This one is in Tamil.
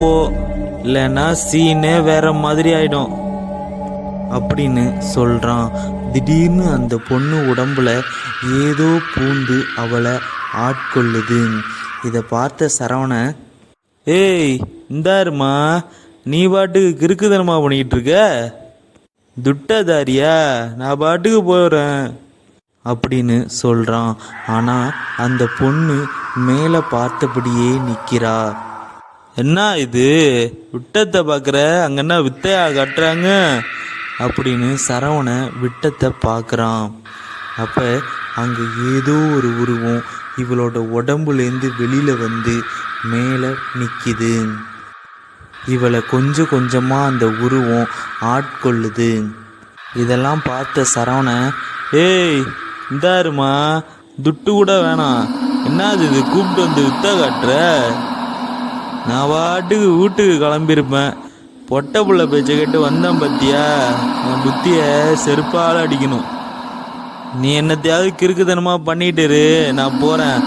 போ இல்லைன்னா சீனே வேற மாதிரி ஆயிடும். அப்படின்னு சொல்றான். திடீர்னு அந்த பொண்ணு உடம்புல ஏதோ பூந்து அவளை ஆட்கொள்ளுது. இதை பார்த்த சரவண ஏய் இந்தாருமா நீ பாட்டுக்கு கிறுக்குதனமா பண்ணிக்கிட்டு இருக்க? துட்டதாரியா நான் பாட்டுக்கு போகிறேன் அப்படின்னு சொல்கிறான் ஆனால் அந்த பொண்ணு மேலே பார்த்தபடியே நிற்கிறா என்ன இது? விட்டத்தை பார்க்குற? அங்கன்னா வித்தையா கட்டுறாங்க? அப்படின்னு சரவணை விட்டத்தை பார்க்குறான். அப்போ அங்கே ஏதோ ஒரு உருவம் இவளோட உடம்புலேருந்து வெளியில் வந்து மேலே நிற்கிது இவளை கொஞ்சம் கொஞ்சமாக அந்த உருவம் ஆட்கொள்ளுது. இதெல்லாம் பார்த்த சரவணை ஏய் இந்தாருமா துட்டு கூட வேணாம். என்னது இது? கூப்பிட்டு வந்து வித்த காட்டுற? நான் பாட்டுக்கு வீட்டுக்கு கிளம்பியிருப்பேன். பொட்டை புள்ள பேச்சை கேட்டு வந்தேன் பத்தியா? உன் புத்தியை செருப்பால் அடிக்கணும். நீ என்னத்தையாவது கிறுக்குத்தனமாக பண்ணிட்டு இரு நான் போகிறேன்